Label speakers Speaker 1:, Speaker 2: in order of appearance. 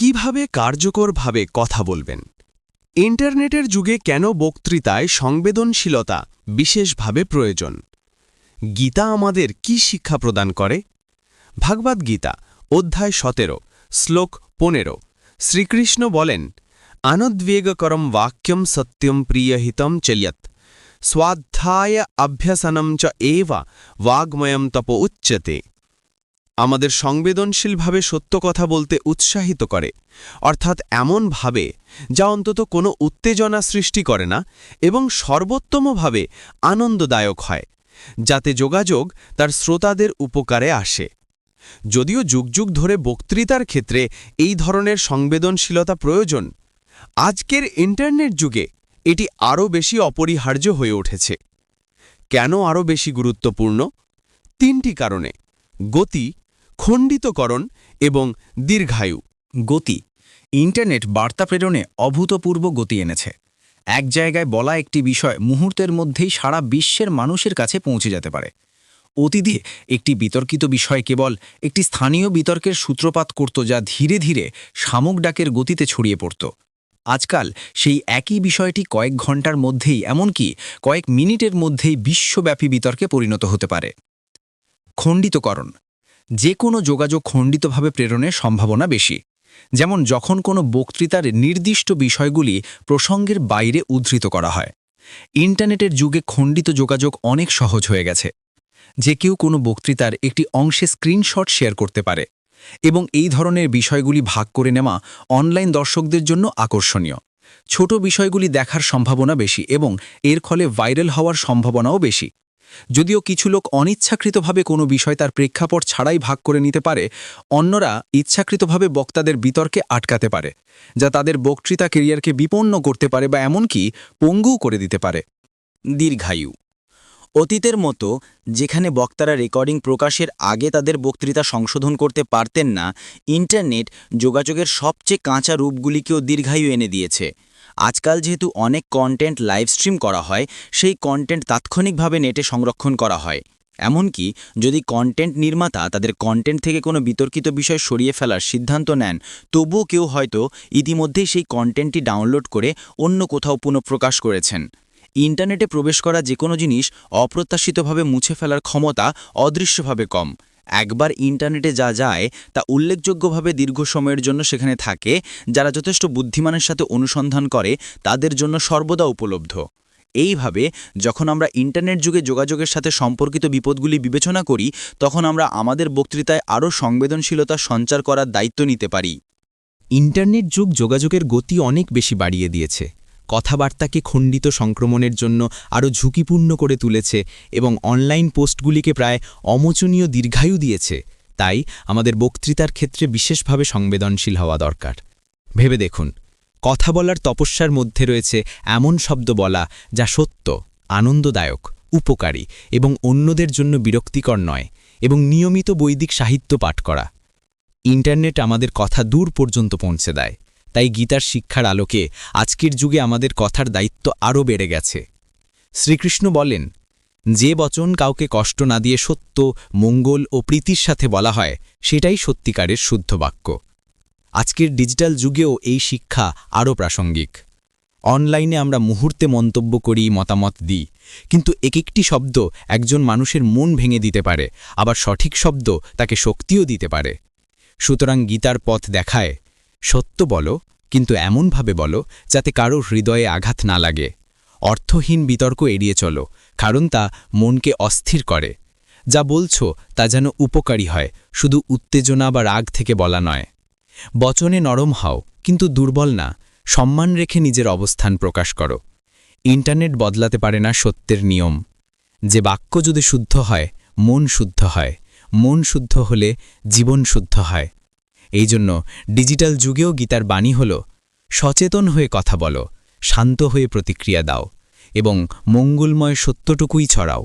Speaker 1: কীভাবে কার্যকরভাবে কথা বলবেন? ইন্টারনেটের যুগে কেন বক্তৃতায় সংবেদনশীলতা বিশেষভাবে প্রয়োজন? গীতা আমাদের কি শিক্ষা প্রদান করে? ভাগবত গীতা, অধ্যায় সতেরো, শ্লোক পনেরো। শ্রীকৃষ্ণ বলেন, আনদ্বেগকরম বাক্যম সত্যম প্রিয়হিতম চলিয়ত স্বাধ্যায় অভ্যসনম চ এব, বাগ্ময়ম তপ উচ্যতে। আমাদের সংবেদনশীলভাবে সত্য কথা বলতে উৎসাহিত করে, অর্থাৎ এমনভাবে যা অন্তত কোনো উত্তেজনা সৃষ্টি করে না এবং সর্বোত্তমভাবে আনন্দদায়ক হয়, যাতে যোগাযোগ তার শ্রোতাদের উপকারে আসে। যদিও যুগ যুগ ধরে বক্তৃতার ক্ষেত্রে এই ধরনের সংবেদনশীলতা প্রয়োজন, আজকের ইন্টারনেট যুগে এটি আরও বেশি অপরিহার্য হয়ে উঠেছে। কেন আরও বেশি গুরুত্বপূর্ণ? তিনটি কারণে। গতি খণ্ডিতকরণ এবং দীর্ঘায়ু।
Speaker 2: গতি। ইন্টারনেট বার্তা প্রেরণে অভূতপূর্ব গতি এনেছে। এক জায়গায় বলা একটি বিষয় মুহূর্তের মধ্যেই সারা বিশ্বের মানুষের কাছে পৌঁছে যেতে পারে। অতীতে একটি বিতর্কিত বিষয় কেবল একটি স্থানীয় বিতর্কের সূত্রপাত করত যা ধীরে ধীরে শামুক ডাকের গতিতে ছড়িয়ে পড়ত। আজকাল সেই একই বিষয়টি কয়েক ঘণ্টার মধ্যেই, এমনকি কয়েক মিনিটের মধ্যেই বিশ্বব্যাপী বিতর্কে পরিণত হতে পারে। খণ্ডিতকরণ। যে কোনো যোগাযোগ খণ্ডিতভাবে প্রেরণের সম্ভাবনা বেশি। যেমন যখন কোনো বক্তৃতার নির্দিষ্ট বিষয়গুলি প্রসঙ্গের বাইরে উদ্ধৃত করা হয়। ইন্টারনেটের যুগে খণ্ডিত যোগাযোগ অনেক সহজ হয়ে গেছে। যে কেউ কোনো বক্তৃতার একটি অংশে স্ক্রিনশট শেয়ার করতে পারে এবং এই ধরনের বিষয়গুলি ভাগ করে নেওয়া অনলাইন দর্শকদের জন্য আকর্ষণীয়। ছোট বিষয়গুলি দেখার সম্ভাবনা বেশি এবং এর ফলে ভাইরাল হওয়ার সম্ভাবনাও বেশি। যদিও কিছু লোক অনিচ্ছাকৃতভাবে কোনো বিষয় তার প্রেক্ষাপট ছাড়াই ভাগ করে নিতে পারে, অন্যরা ইচ্ছাকৃতভাবে বক্তাদের বিতর্কে আটকাতে পারে, যা তাদের বক্তৃতা কেরিয়ারকে বিপন্ন করতে পারে বা এমনকি পঙ্গুও করে দিতে পারে। দীর্ঘায়ু। অতীতের মতো, যেখানে বক্তারা রেকর্ডিং প্রকাশের আগে তাদের বক্তৃতা সংশোধন করতে পারতেন না, ইন্টারনেট যোগাযোগের সবচেয়ে কাঁচা রূপগুলিকেও দীর্ঘায়ু এনে দিয়েছে। আজকাল যেহেতু অনেক কন্টেন্ট লাইভ স্ট্রিম করা হয়, সেই কন্টেন্ট তাৎক্ষণিকভাবে নেটে সংরক্ষণ করা হয়। এমনকি যদি কন্টেন্ট নির্মাতা তাদের কন্টেন্ট থেকে কোনো বিতর্কিত বিষয় সরিয়ে ফেলার সিদ্ধান্ত নেন, তবুও কেউ হয়তো ইতিমধ্যেই সেই কন্টেন্টটি ডাউনলোড করে অন্য কোথাও পুনঃপ্রকাশ করেছেন। ইন্টারনেটে প্রবেশ করা যে কোনো জিনিস অপ্রত্যাশিতভাবে মুছে ফেলার ক্ষমতা অদৃশ্যভাবে কম। একবার ইন্টারনেটে যা যায় তা উল্লেখযোগ্যভাবে দীর্ঘ সময়ের জন্য সেখানে থাকে, যারা যথেষ্ট বুদ্ধিমানের সাথে অনুসন্ধান করে, তাদের জন্য সর্বদা উপলব্ধ। এইভাবে, যখন আমরা ইন্টারনেট যুগে যোগাযোগের সাথে সম্পর্কিত বিপদগুলি বিবেচনা করি, তখন আমরা আমাদের বক্তৃতায় আরও সংবেদনশীলতা সঞ্চার করার দায়িত্ব নিতে পারি।
Speaker 1: ইন্টারনেট যুগ যোগাযোগের গতি অনেক বেশি বাড়িয়ে দিয়েছে। কথাবার্তাকে খণ্ডিত সংক্রমণের জন্য আরও ঝুঁকিপূর্ণ করে তুলেছে এবং অনলাইন পোস্টগুলিকে প্রায় অমোচনীয় দীর্ঘায়ু দিয়েছে? তাই আমাদের বক্তৃতার ক্ষেত্রে বিশেষভাবে সংবেদনশীল হওয়া দরকার। ভেবে দেখুন, কথা বলার তপস্যার মধ্যে রয়েছে এমন শব্দ বলা যা সত্য, আনন্দদায়ক, উপকারী এবং অন্যদের জন্য বিরক্তিকর নয় এবং নিয়মিত বৈদিক সাহিত্য পাঠ করা। ইন্টারনেট আমাদের কথা দূর পর্যন্ত পৌঁছে দেয়। তাই গীতার শিক্ষার আলোকে আজকের যুগে আমাদের কথার দায়িত্ব আরও বেড়ে গেছে। শ্রীকৃষ্ণ বলেন, যে বচন কাউকে কষ্ট না দিয়ে সত্য, মঙ্গল ও প্রীতির সাথে বলা হয়, সেটাই সত্যিকারের শুদ্ধ বাক্য। আজকের ডিজিটাল যুগেও এই শিক্ষা আরও প্রাসঙ্গিক। অনলাইনে আমরা মুহূর্তে মন্তব্য করি, মতামত দিই, কিন্তু এক একটি শব্দ একজন মানুষের মন ভেঙে দিতে পারে, আবার সঠিক শব্দ তাকে শক্তিও দিতে পারে। সুতরাং গীতার পথ দেখায় সত্য বলো, কিন্তু এমনভাবে বলো, যাতে কারও হৃদয়ে আঘাত না লাগে। অর্থহীন বিতর্ক এড়িয়ে চলো, কারণ তা মনকে অস্থির করে। যা বলছো, তা যেন উপকারী হয়, শুধু উত্তেজনা বা রাগ থেকে বলা নয়। বচনে নরম হও, কিন্তু দুর্বল না, সম্মান রেখে নিজের অবস্থান প্রকাশ করো। ইন্টারনেট বদলাতে পারে না সত্যের নিয়ম। যে বাক্য যদি শুদ্ধ হয়, মন শুদ্ধ হয়। মন শুদ্ধ হলে জীবন শুদ্ধ হয়। এই জন্য ডিজিটাল যুগেও গীতার বাণী হল, সচেতন হয়ে কথা বলো, শান্ত হয়ে প্রতিক্রিয়া দাও এবং মঙ্গলময় সত্যটুকুই ছড়াও।